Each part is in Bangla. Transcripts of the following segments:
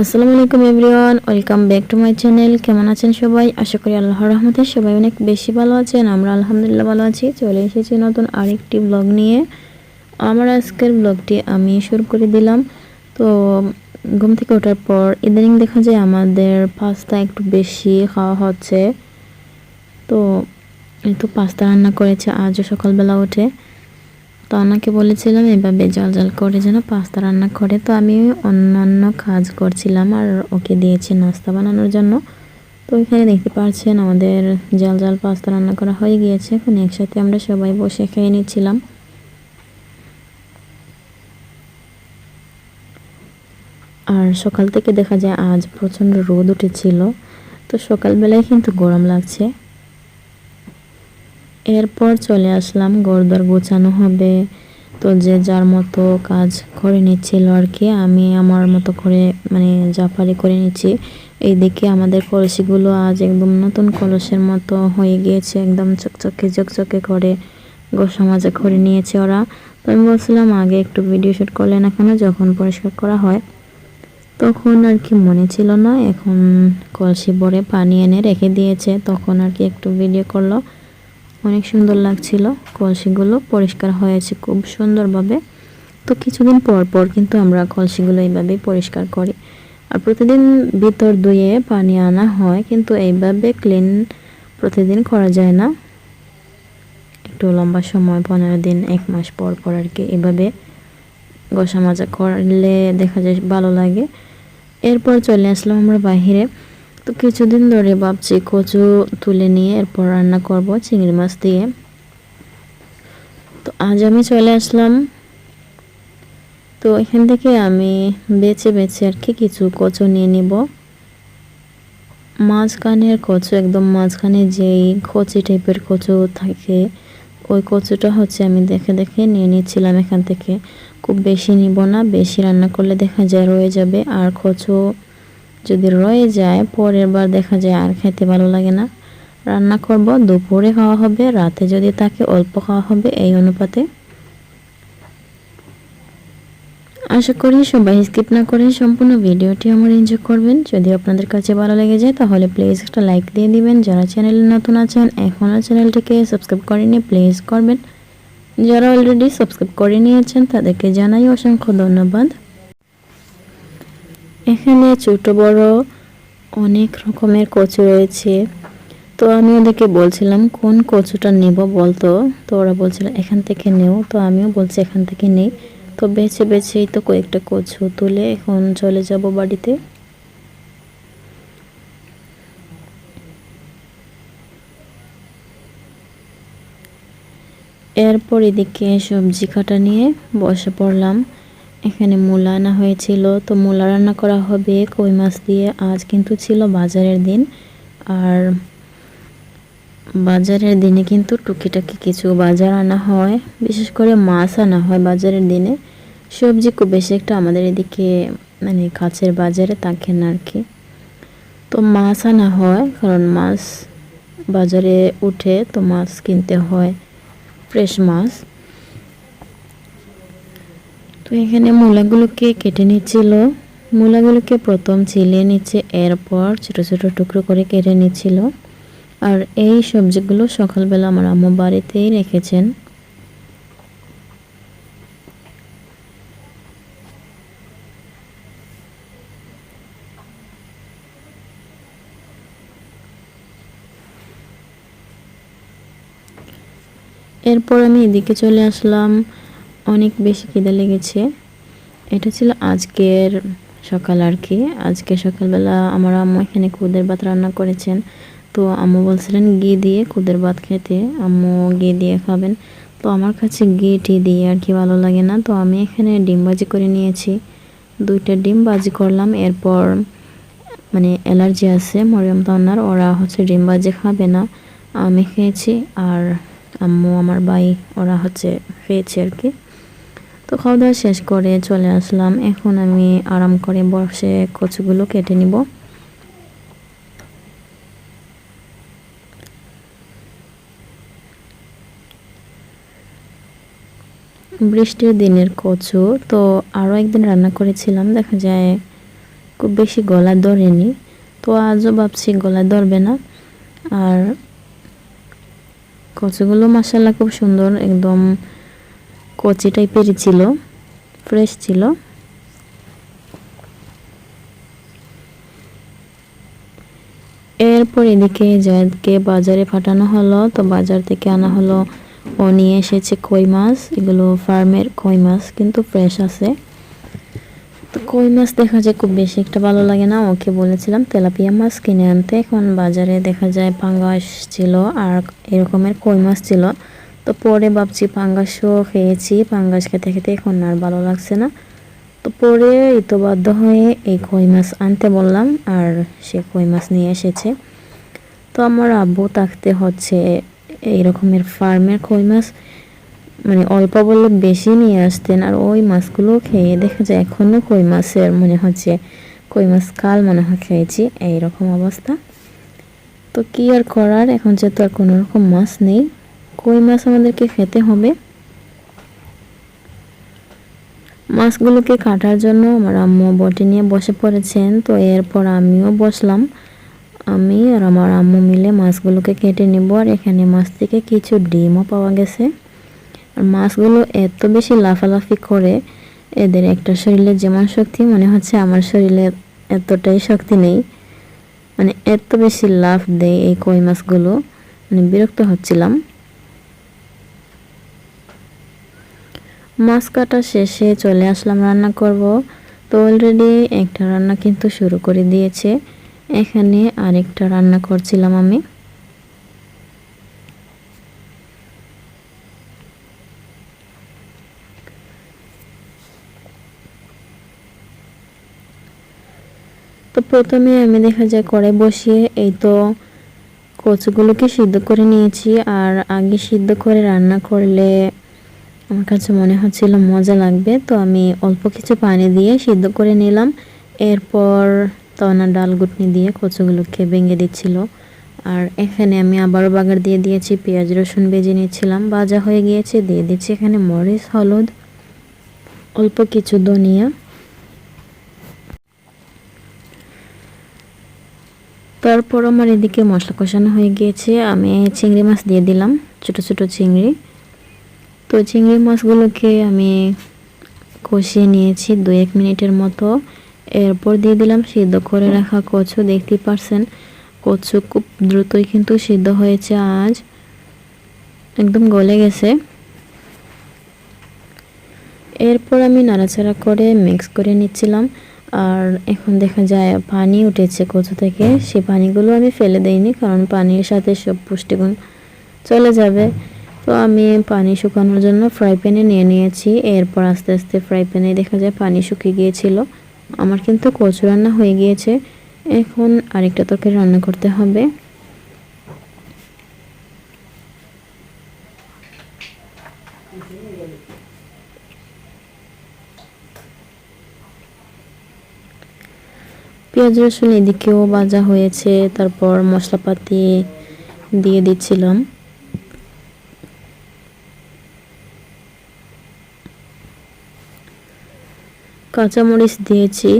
আসসালামু আলাইকুম everyone, welcome back to my channel. কেমন আছেন সবাই? আশা করি আল্লাহর রহমতে সবাই অনেক বেশি ভালো আছেন। আমরা আলহামদুলিল্লাহ ভালো আছি। চলে এসেছি নতুন আরেকটি ব্লগ নিয়ে। আমার আজকের ব্লগটি আমি শুরু করে দিলাম। তো, ঘুম থেকে ওঠার পর ইদানিং দেখা যায় আমাদের পাস্তা একটু বেশি খাওয়া হচ্ছে। তো তো পাস্তা রান্না করেছে, আজও সকালবেলা উঠে। তো ওনাকে বলেছিলাম, এভাবে জল জল করে যেন পাস্তা রান্না করে। তো আমি অন্যান্য কাজ করছিলাম আর ওকে দিয়েছি নাস্তা বানানোর জন্য। তো এখানে দেখতে পাচ্ছেন আমাদের জল জল পাস্তা রান্না করা হয়ে গিয়েছে। এখন একসাথে আমরা সবাই বসে খেয়ে নিচ্ছিলাম। আর সকাল থেকে দেখা যায় আজ প্রচণ্ড রোদ উঠেছিল। তো সকালবেলায় কিন্তু গরম লাগছে। এরপর চলে আসলাম, গরদর গোছানো হবে। তো যে যার মতো কাজ করে নিচ্ছিল আর কি, আমি আমার মতো করে মানে জাফারি করে নিচ্ছি। এইদিকে আমাদের কলসিগুলো আজ একদম নতুন কলসের মতো হয়ে গিয়েছে, একদম চকচকে চকচকে করে গোসা মাজা করে নিয়েছে ওরা। তো আমি বলছিলাম, আগে একটু ভিডিও শ্যুট করলে না কেন যখন পরিষ্কার করা হয়? তখন আর কি মনে ছিল না, এখন কলসি ভরে পানি এনে রেখে দিয়েছে, তখন আর কি একটু ভিডিও করল। অনেক সুন্দর লাগছিল। কলসিগুলো পরিষ্কার হয়েছে খুব সুন্দরভাবে। তো কিছুদিন পর পর কিন্তু আমরা কলসিগুলো এইভাবেই পরিষ্কার করি। আর প্রতিদিন ভিতর ধুয়ে পানি আনা হয়, কিন্তু এইভাবে ক্লিন প্রতিদিন করা যায় না। একটু লম্বা সময়, পনেরো দিন, এক মাস পর পর আর কি এভাবে গোসা মাজা করলে দেখা যায় ভালো লাগে। এরপর চলে আসলাম আমরা বাহিরে। তো কিছুদিন ধরে ভাবছি কচু তুলে নিয়ে এরপর রান্না করব চিংড়ি মাছ দিয়ে। তো আজ আমি চলে আসলাম। তো এখান থেকে আমি বেছে বেছে আর কি কিছু কচু নিয়ে নিব। মাঝখানের কচু, একদম মাঝখানে যেই কচি টাইপের কচু থাকে, ওই কচুটা হচ্ছে আমি দেখে দেখে নিয়ে নিচ্ছিলাম এখান থেকে। খুব বেশি নিব না, বেশি রান্না করলে দেখা যায় রয়ে যাবে। আর কচু যদি রয়ে যায়, পরের বার দেখা যায় আর খেতে ভালো লাগে না। রান্না করব, দুপুরে খাওয়া হবে, রাতে যদি তাকে অল্প খাওয়া হবে, এই অনুপাতে। আশা করি সবাই স্কিপ না করে সম্পূর্ণ ভিডিওটি আমার এনজয় করবেন। যদি আপনাদের কাছে ভালো লেগে যায়, তাহলে প্লিজ একটা লাইক দিয়ে দিবেন। যারা চ্যানেলে নতুন আছেন এখনও চ্যানেলটিকে সাবস্ক্রাইব করেনি প্লিজ করবেন। যারা অলরেডি সাবস্ক্রাইব করে নিয়েছেন, তাদেরকে জানাই অসংখ্য ধন্যবাদ। এখানে ছোট, বড় অনেক রকমের কচু রয়েছে। তো আমি ওদেরকে বলছিলাম, কোন কচুটা নেব বলতো? তো ওরা বলছিল, এখান থেকে নেও। তো আমিও বলছি, এখান থেকে নেই। তো বেছে বেছেই তো কয়েকটা কচু তুলে এখন চলে যাব বাড়িতে। এরপর এদিকে সবজি কাটা নিয়ে বসে পড়লাম। এখানে মূলা আনা হয়েছিল। তো মূলা রান্না করা হবে কই মাছ দিয়ে। আজ কিন্তু ছিল বাজারের দিন। আর বাজারের দিনে কিন্তু টুকিটাকি কিছু বাজার আনা হয়। বিশেষ করে মাছ আনা হয় বাজারের দিনে। সবজি খুব বেশি একটা আমাদের এদিকে মানে কাছের বাজারে থাকে না আর কি তো মাছ আনা হয়, কারণ মাছ বাজারে উঠে তো মাছ কিনতে হয়। ফ্রেশ মাছ। তো এখানে মূলাগুলোকে কেটে নিচ্ছিল। মূলাগুলোকে প্রথম ছিলে নিচ্ছে এরপর ছোট ছোট টুকরো করে কেটে নিচ্ছিল। আর এই সবজিগুলো সকালবেলা আমার আম্মু বাড়িতেই রেখেছেন। এরপর আমি এদিকে চলে আসলাম। অনেক বেশি খিদে লেগেছে। এটা ছিল আজকের সকাল আর কি। আজকে সকালবেলা আমার আম্মু এখানে কুদের ভাত রান্না করেছেন। তো আম্মু বলছিলেন ঘি দিয়ে কুদের ভাত খেতে। আম্মু ঘি দিয়ে খাবেন। তো আমার কাছে ঘি টি দিয়ে আর কি ভালো লাগে না। তো আমি এখানে ডিম বাজি করে নিয়েছি। দুইটা ডিম বাজি করলাম। এরপর মানে অ্যালার্জি আছে মরিয়ম তান্নার। ওরা হচ্ছে ডিম বাজি খাবে না। আমি খেয়েছি। আর আম্মু, আমার ভাই, ওরা হচ্ছে খেয়েছে আর কি। তো খাওয়া দাওয়া শেষ করে চলে আসলাম। এখন আমি আরাম করে বসে কচুগুলো কেটে নিব। বৃষ্টির দিনের কচু, তো আরও একদিন রান্না করেছিলাম। দেখা যায় খুব বেশি গলা ধরেনি, তো আজও ভাবছি গলা ধরবে না। আর কচুগুলো মাসাল্লাহ খুব সুন্দর, একদম কচি টাইপেরই ছিল ফ্রেশ ছিল। এরপর এদিকে জায়দকে বাজারে পাঠানো হলো, তো বাজার থেকে আনা হলো ও নিয়ে এসেছে কই মাছ, এগুলো ফার্মের কই মাছ, কিন্তু ফ্রেশ আছে। তো কই মাছ দেখা যায় খুব বেশি একটা ভালো লাগে না, ওকে বলেছিলাম তেলাপিয়া মাছ কিনে আনতে, এখন বাজারে দেখা যায় পাঙ্গাস ছিল আর এরকমের কই মাছ ছিল। তো পরে ভাবছি পাঙ্গাসও খেয়েছি, পাঙ্গাস খেতে খেতে এখন আর ভালো লাগছে না। তো পরে ইতবাধ্য হয়ে এই কই মাছ আনতে বললাম, আর সে কই মাছ নিয়ে এসেছে। তো আমার আব্বু থাকতে হচ্ছে এই রকমের ফার্মের কই মাছ মানে অল্প বললে বেশি নিয়ে আসতেন, আর ওই মাছগুলো খেয়ে দেখা যায় এখনও কই মাছের মনে হচ্ছে, কই মাছ কাল মনে হয় খেয়েছি এইরকম অবস্থা। তো কি আর করার, এখন যেহেতু আর কোনো রকম মাছ নেই। কই মাছ আমাদেরকে খেতে হবে? মাছগুলোকে কাটার জন্য আমার আম্মু বটি নিয়ে বসে পড়েছেন, তো এরপর আমিও বসলাম। আমি আর আমার আম্মু মিলে মাছগুলোকে কেটে নেব, আর এখানে মাছ থেকে কিছু ডিমও পাওয়া গেছে। আর মাছগুলো এত বেশি লাফালাফি করে, এদের একটা শরীরে যেমন শক্তি, মনে হচ্ছে আমার শরীরে এতটাই শক্তি নেই। মানে এত বেশি লাফ দেয় এই কই মাছগুলো মানে বিরক্ত হচ্ছিলাম। মাছ কাটা শেষে চলে আসলাম রান্না করব। তো অলরেডি একটা রান্না কিন্তু শুরু করে দিয়েছে। এখানে আরেকটা রান্না করছিলাম আমি। তো প্রথমে আমি দেখা যায় করে বসিয়ে এই তো কচুগুলোকে সিদ্ধ করে নিয়েছি। আর আগে সিদ্ধ করে রান্না করলে আমার কাছে মনে হচ্ছিল মজা লাগবে, তো আমি অল্প কিছু পানি দিয়ে সিদ্ধ করে নিলাম। এরপর তনা ডাল গুটনি দিয়ে কচুগুলোকে ভেঙে দিচ্ছিল। আর এখানে আমি আবারও বাগার দিয়ে দিয়েছি, পেঁয়াজ, রসুন বেজে নিয়েছিলাম ভাজা হয়ে গিয়েছে, দিয়ে দিচ্ছি এখানে মরিচ, হলুদ, অল্প কিছু ধনিয়া। তারপর আমার এদিকে মশলা কষানো হয়ে গিয়েছে, আমি চিংড়ি মাছ দিয়ে দিলাম, ছোট ছোট চিংড়ি। তো চিংড়ি মাছগুলোকে আমি কষিয়ে নিয়েছি দু এক মিনিটের মতো। এরপর দিয়ে দিলাম সিদ্ধ করে রাখা কচু, দেখতেই পারছেন? কচু খুব দ্রুতই কিন্তু সিদ্ধ হয়েছে আজ। একদম গলে গেছে। এরপর আমি নাড়াচাড়া করে মিক্স করে নিচ্ছিলাম। আর এখন দেখা যায় পানি উঠেছে কচু থেকে। সে পানিগুলো আমি ফেলে দেইনি, কারণ পানির সাথে সব পুষ্টিগুণ চলে যাবে। তো আমি পানি শুকানোর জন্য ফ্রাই প্যানে নিয়ে নিয়েছি। এরপর আস্তে আস্তে ফ্রাই প্যানে দেখা যায় পানি শুকিয়ে গিয়েছিল। আমার কিন্তু কচু রান্না হয়ে গিয়েছে। এখন আরেকটা তরকারি রান্না করতে হবে। পেঁয়াজ রসুন এদিকেও ভাজা হয়েছে। তারপর মশলাপাতি দিয়ে দিচ্ছিলাম। কাঁচামরিচ দিয়েছি।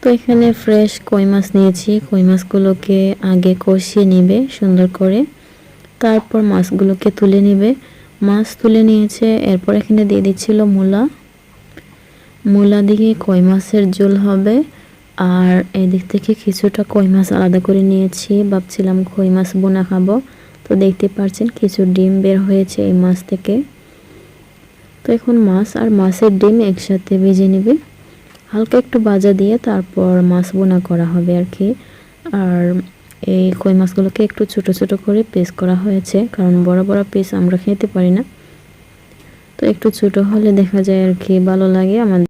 তো এখানে ফ্রেশ কই মাছ নিয়েছি। কই মাছগুলোকে আগে কষিয়ে নেবে সুন্দর করে। তারপর মাছগুলোকে তুলে নেবে। মাছ তুলে নিয়েছে, এরপর এখানে দিয়ে দিচ্ছিল মূলা। মূলা দিয়ে কই মাছের ঝোল হবে। আর এদিক থেকে কিছুটা কই মাছ আলাদা করে নিয়েছি। ভাবছিলাম কই মাছ বোনা খাব। তো দেখতে পাচ্ছেন কিছু ডিম বের হয়েছে এই মাছ থেকে। তো এখন মাছ আর মাছের ডিম একসাথে ভেজে নেবে। হালকা একটু বাজা দিয়ে তারপর মাছ বোনা করা হবে আর কি। আর এই কই মাছগুলোকে একটু ছোট ছোট করে পিস করা হয়েছে, কারণ বড় বড় পিস আমরা খেতে পারি না। তো একটু ছোট হলে দেখা যায় আর কি ভালো লাগে আমাদের।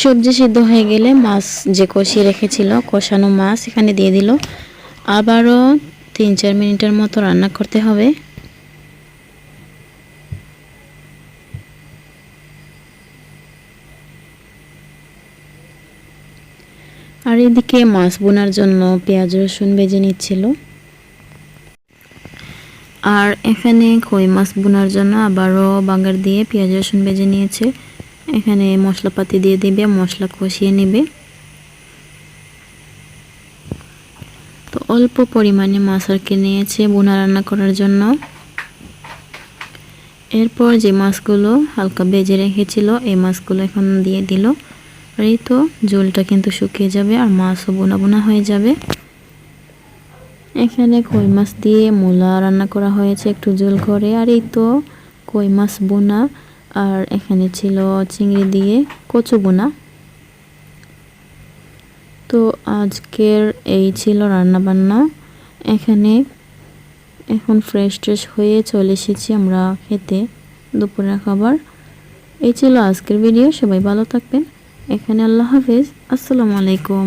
সবজি সিদ্ধ হয়ে গেলে মাছ যে কষিয়ে রেখেছিল, কষানো মাছ এখানে দিয়ে দিল। আবারও তিন চার মিনিটের মতো রান্না করতে হবে। আর এদিকে মাছ বোনার জন্য পেঁয়াজ, রসুন বেজে নিচ্ছিল। আর এখানে কই মাছ বোনার জন্য আবারও বাগার দিয়ে পেঁয়াজ, রসুন ভেজে নিয়েছে। এখানে মশলাপাতি দিয়ে দিবে, মশলা কষিয়ে নেবে। অল্প পরিমাণে মাছ আর কি নিয়েছে বোনা রান্না করার জন্য। এরপর যে মাছগুলো হালকা বেজে রেখেছিল, এই মাছগুলো এখন দিয়ে দিল। আর এই তো ঝোলটা কিন্তু শুকিয়ে যাবে আর মাছও বোনা বোনা হয়ে যাবে। এখানে কই মাছ দিয়ে মূলা রান্না করা হয়েছে একটু ঝোল করে। আর এই তো কই মাছ বোনা। আর এখানে ছিল চিংড়ি দিয়ে কচু বোনা। তো আজকের এই ছিল রান্না বান্না এখানে এখন ফ্রেশ ট্রেশ হয়ে চলে এসেছি আমরা খেতে দুপুরের খাবার। এই ছিল আজকের ভিডিও সবাই ভালো থাকবেন। এখানে আল্লাহ হাফিজ। আসসালামু আলাইকুম।